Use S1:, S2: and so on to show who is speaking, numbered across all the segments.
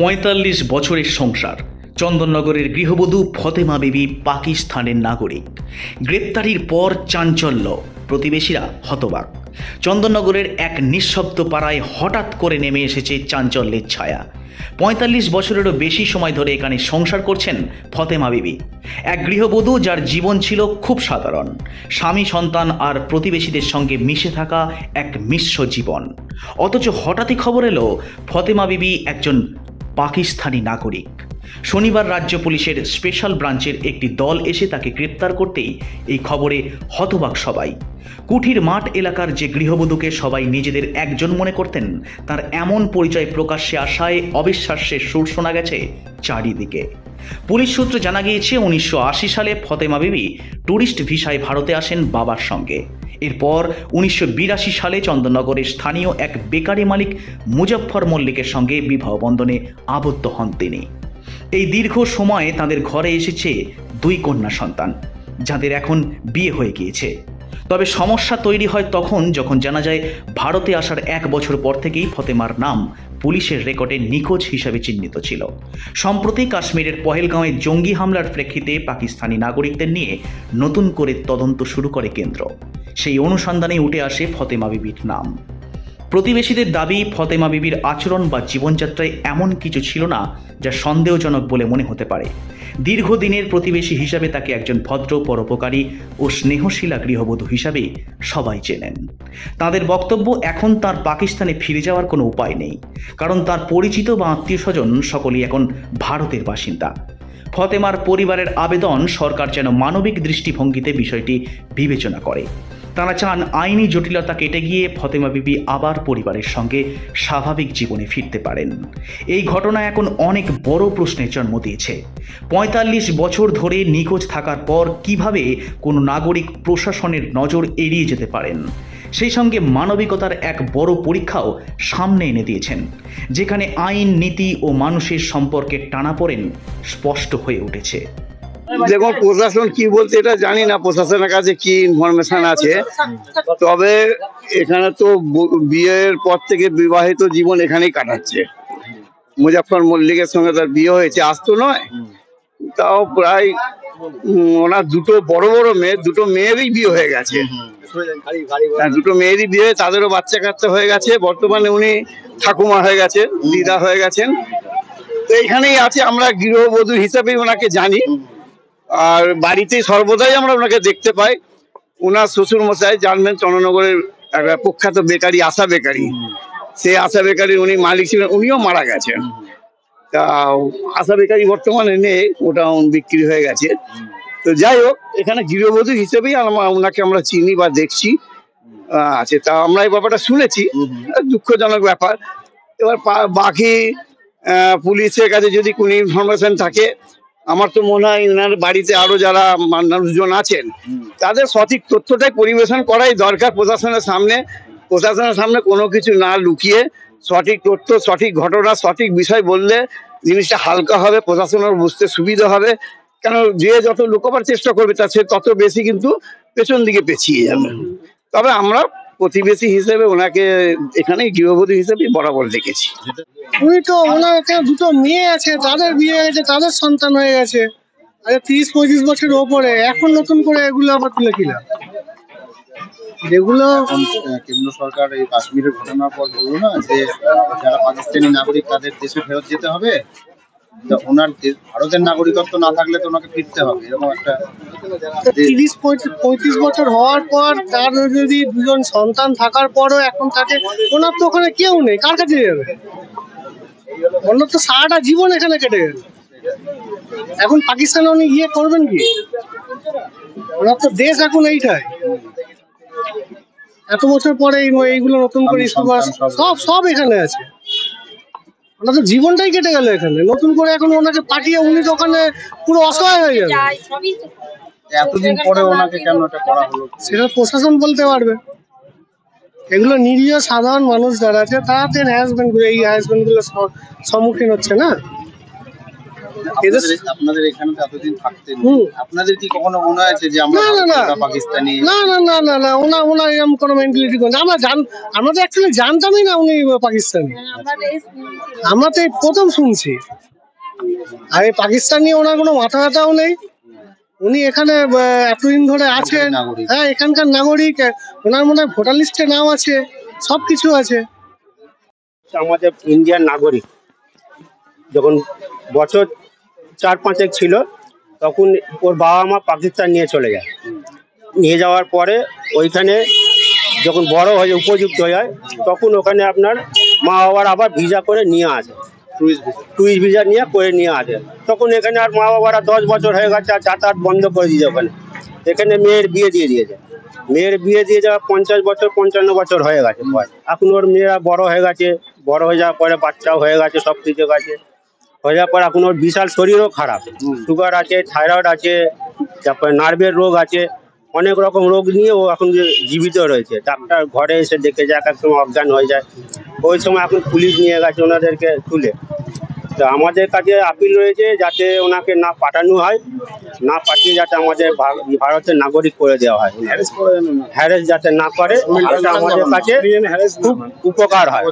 S1: পঁয়তাল্লিশ বছরের সংসার। চন্দননগরের গৃহবধূ ফতেমা বিবি পাকিস্তানের নাগরিক। গ্রেপ্তারির পর চাঞ্চল্য, প্রতিবেশীরা হতবাক। চন্দননগরের এক নিঃশব্দ পাড়ায় হঠাৎ করে নেমে এসেছে চাঞ্চল্যের ছায়া। পঁয়তাল্লিশ বছরেরও বেশি সময় ধরে এখানে সংসার করছেন ফতেমা বিবি। এক গৃহবধূ যার জীবন ছিল খুব সাধারণ। স্বামী, সন্তান আর প্রতিবেশীদের সঙ্গে মিশে থাকা এক মিশ্র জীবন। অথচ হঠাৎই খবর এলো, ফতেমা বিবি একজন পাকিস্তানি নাগরিক। শনিবার রাজ্য পুলিশের স্পেশাল ব্রাঞ্চের একটি দল এসে তাকে গ্রেপ্তার করতেই এই খবরে হতবাক সবাই। কুঠির মাঠ এলাকার যে গৃহবধূকে সবাই নিজেদের একজন মনে করতেন, তার এমন পরিচয় প্রকাশ্যে আসায় অবিশ্বাস্যের সুর শোনা গেছে চারিদিকে। পুলিশ সূত্রে জানা গিয়েছে, উনিশশো আশি সালে ফতেমা বিবি ট্যুরিস্ট ভিসায় ভারতে আসেন বাবার সঙ্গে। এরপর উনিশশো বিরাশি সালে চন্দননগরের স্থানীয় এক বেকারি মালিক মুজফ্ফর মল্লিকের সঙ্গে বিবাহ বন্ধনে আবদ্ধ হন তিনি। এই দীর্ঘ সময়ে তাদের ঘরে এসেছে দুই কন্যা সন্তান, যাদের এখন বিয়ে হয়ে গিয়েছে। তবে সমস্যা তৈরি হয় তখন যখন জানা যায় ভারতে আসার এক বছর পর থেকেই ফতেমার নাম পুলিশের রেকর্ডে নিখোঁজ হিসাবে চিহ্নিত ছিল। সম্প্রতি কাশ্মীরের পহেলগাঁওয়ে জঙ্গি হামলার প্রেক্ষিতে পাকিস্তানি নাগরিকদের নিয়ে নতুন করে তদন্ত শুরু করে কেন্দ্র। সেই অনুসন্ধানে উঠে আসে ফতেমা বিবির নাম। প্রতিবেশীদের দাবি, ফতেমা বিবির আচরণ বা জীবনযাত্রায় এমন কিছু ছিল না যা সন্দেহজনক বলে মনে হতে পারে। দীর্ঘদিনের প্রতিবেশী হিসাবে তাকে একজন ভদ্র, পরোপকারী ও স্নেহশীলা গৃহবধূ হিসাবে সবাই চেনেন। তাদের বক্তব্য এখন তার পাকিস্তানে ফিরে যাওয়ার কোনো উপায় নেই, কারণ তার পরিচিত বা আত্মীয় স্বজন সকলেই এখন ভারতের বাসিন্দা। ফতেমার পরিবারের আবেদন সরকার যেন মানবিক দৃষ্টিভঙ্গিতে বিষয়টি বিবেচনা করে। তারা চান আইনি জটিলতা কেটে গিয়ে ফতেমা বিবি আবার পরিবারের সঙ্গে স্বাভাবিক জীবনে ফিরতে পারেন। এই ঘটনা এখন অনেক বড় প্রশ্নের জন্ম দিয়েছে। পঁয়তাল্লিশ বছর ধরে নিখোঁজ থাকার পর কীভাবে কোনো নাগরিক প্রশাসনের নজর এড়িয়ে যেতে পারেন? সেই সঙ্গে মানবিকতার এক বড় পরীক্ষাও সামনে এনে দিয়েছেন, যেখানে আইন, নীতি ও মানুষের সম্পর্কে টানাপোড়েন স্পষ্ট হয়ে উঠেছে।
S2: দেখুন প্রশাসন কি বলতে এটা জানি না প্রশাসনের কাছে কি ইনফরমেশন আছে। তবে এখানে তো বিয়ের পর থেকে বিবাহিত জীবন এখানেই কাটাচ্ছে। মুজাফর মল্লিকের সঙ্গে তার বিয়ে হয়েছে আজ তো নয়। তাও প্রায় ওনার দুটো বড় বড় মেয়ে দুটো মেয়েরই বিয়ে হয়ে গেছে। হ্যাঁ, দুটো মেয়েরই বিয়ে তাদেরও বাচ্চা কাচ্চা হয়ে গেছে। বর্তমানে উনি ঠাকুমা হয়ে গেছে দিদা হয়ে গেছেন। তো এখানেই আছে আমরা গৃহবধূ হিসাবেই ওনাকে জানি। আর বাড়িতে সর্বদাই আমরা ওনাকে দেখতে পাই। ওনার শ্বশুর মশাই জানবেন চন্দ্রনগরের একটা প্রখ্যাত বেকারি আশা বেকারি। সেই আশা বেকারি উনি মালিক ছিলেন, উনিও মারা গেছেন। তা আশা বেকারি বর্তমানে নেই ওটা বিক্রি হয়ে গেছে। তো যাই হোক, এখানে গৃহবধূ হিসেবেই আমরা ওনাকে আমরা চিনি বা দেখছি। আছে, তা আমরা এই ব্যাপারটা শুনেছি। দুঃখজনক ব্যাপার। এবার বাকি পুলিশের কাছে যদি কোনো ইনফরমেশন থাকে আমার তো মনে হয় ওনার বাড়িতে আরও যারা মানুষজন আছেন তাদের সঠিক তথ্যটাই পরিবেশন করাই দরকার প্রশাসনের সামনে। প্রশাসনের সামনে কোনো কিছু না লুকিয়ে সঠিক তথ্য সঠিক ঘটনা সঠিক বিষয় বললে জিনিসটা হালকা হবে প্রশাসনের বুঝতে সুবিধা হবে। কেন যে যত লুকোবার চেষ্টা করবে তার সে তত বেশি কিন্তু পেছন দিকে পেছিয়ে যাবে। তবে আমরা প্রতিবেশী হিসেবে ওনাকে এখানে গৃহবধূ হিসেবে বরাবর দেখেছি।
S3: উনি তো ওনার একটা দুটো মেয়ে আছে তাদের বিয়ে হয়েছে তাদের সন্তান হয়ে গেছে। আরে তিরিশ পঁয়ত্রিশ বছর ওপরে এখন নতুন করে এগুলো আবার তুলে কিনা যেগুলো
S4: কেন্দ্র সরকার এই কাশ্মীরের ঘটনার পর বলল না যে যারা পাকিস্তানি নাগরিক তাদের দেশে ফেরত যেতে হবে। তা ওনার ভারতের নাগরিকত্ব না থাকলে তো ওনাকে ফিরতে হবে এরকম একটা
S3: তিরিশ পঁয়ত্রিশ বছর হওয়ার পর তার যদি দুজন সন্তান থাকার পরও এখন তাকে ওনার তো ওখানে কেউ নেই কার কাছে যাবে? ওনার তো সারাটা জীবন এখানে কেটে গেল এখন পাকিস্তানে উনি গিয়ে করবেন কি? ওনার তো দেশ এখন এইটাই। এত বছর পরে এইগুলো নতুন করে
S4: সব
S3: সব এখানে আছে। ওনার তো জীবনটাই কেটে গেল এখানে। নতুন করে এখন ওনাকে পাঠিয়ে উনি তো ওখানে পুরো অসহায় হয়ে যাবে।
S4: এতদিন পরে ওনাকে কেন এটা করা হলো?
S3: সেটা প্রশাসন বলতে পারবে। এগুলো নিরীহ সাধারণ মানুষ যারা আছে তাদের হ্যারাসমেন্টগুলো এই হ্যারাসমেন্টগুলো সম্মুখীন হচ্ছে না?
S4: আপনাদের এখানে তো এতদিন থাকতেন।
S3: হুম।
S4: আপনাদের কি কখনো মনে হয়েছে যে আমরা
S3: না, না, না।
S4: পাকিস্তানি?
S3: না না না না না। ওনা ওনা এরকম কোনো মেন্টালিটি করে আমরা জান আমরা তো অ্যাকচুয়ালি জানতামই না উনি পাকিস্তানি। আমরা তো এই প্রথম শুনছি। আর এই পাকিস্তানি ওনার কোনো মাথা ব্যথাও নেই? উনি এখানে এতদিন ধরে আছেন। হ্যাঁ এখানকার নাগরিক। ওনার মনে হয় ভোটার লিস্টে নাম আছে সব কিছু আছে।
S5: আমাদের ইন্ডিয়ান নাগরিক যখন বছর চার পাঁচেক ছিল তখন ওর বাবা মা পাকিস্তান নিয়ে চলে যায়। নিয়ে যাওয়ার পরে ওইখানে যখন বড় হয়ে উপযুক্ত হয়ে যায় তখন ওখানে আপনার মা বাবার আবার ভিসা করে নিয়ে আসে।
S4: টুরিস্ট ভিসা
S5: নিয়ে করে নিয়ে আসে। তখন এখানে আর মা বাবারা দশ বছর হয়ে গেছে আর যাতায়াত বন্ধ করে দিয়েছে ওখানে। এখানে মেয়ের বিয়ে দিয়ে দিয়েছে। মেয়ের বিয়ে দিয়ে যাওয়া পঞ্চাশ বছর পঞ্চান্ন বছর হয়ে গেছে। এখন ওর মেয়েরা বড় হয়ে গেছে বড় হয়ে যাওয়ার পরে বাচ্চাও হয়ে গেছে সব কিছু গেছে। হয়ে যাওয়ার পর এখন ওর বিশাল শরীরও খারাপ। সুগার আছে থাইরয়েড আছে তারপরে নার্ভের রোগ আছে। অনেক রকম রোগ নিয়ে ও এখন জীবিত রয়েছে। ডাক্তার ঘরে এসে দেখে যায় এক এক সময় অজ্ঞান হয়ে যায়। ওই সময় এখন পুলিশ নিয়ে গেছে ওনাদেরকে তুলে। তো আমাদের কাছে আপিল রয়েছে যাতে ওনাকে না পাঠানো হয় না পাঠিয়ে যাতে আমাদের ভারতের নাগরিক করে দেওয়া হয়। হ্যারেস যাতে না করে এটা আমাদের কাছে খুব উপকার হয়।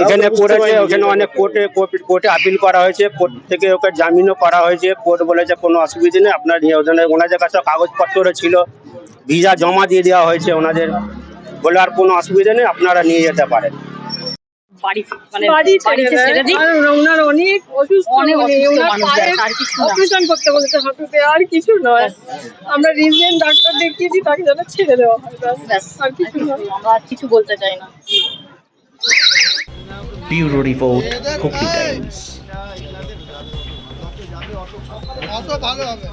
S4: এখানে
S5: করেছে ওখানে অনেক কোর্টে কোর্টে আপিল করা হয়েছে কোর্ট থেকে ওকে জামিনও করা হয়েছে কোর্ট বলেছে কোনো অসুবিধা নেই আপনার ওখানে ওনাদের কাছে কাগজপত্র ছিল ভিসা জমা দিয়ে দেওয়া হয়েছে ওনাদের। বলে আর কোনো অসুবিধা নেই আপনারা নিয়ে যেতে পারেন।
S6: মানে
S7: অনেক
S6: আর কিছু
S7: অপারেশন করতে বলেছে হাঁটুতে আর কিছু নয়। আমরা রিজেন্ট ডাক্তার দেখিয়েছি তাকে যেন ছেড়ে দেওয়া হয় ব্যাস।
S6: ব্যাস
S7: আর কিছু
S6: আমরা কিছু বলতে চাই না।
S1: Bureau report Hooghly Times.
S3: অত ভালো হবে।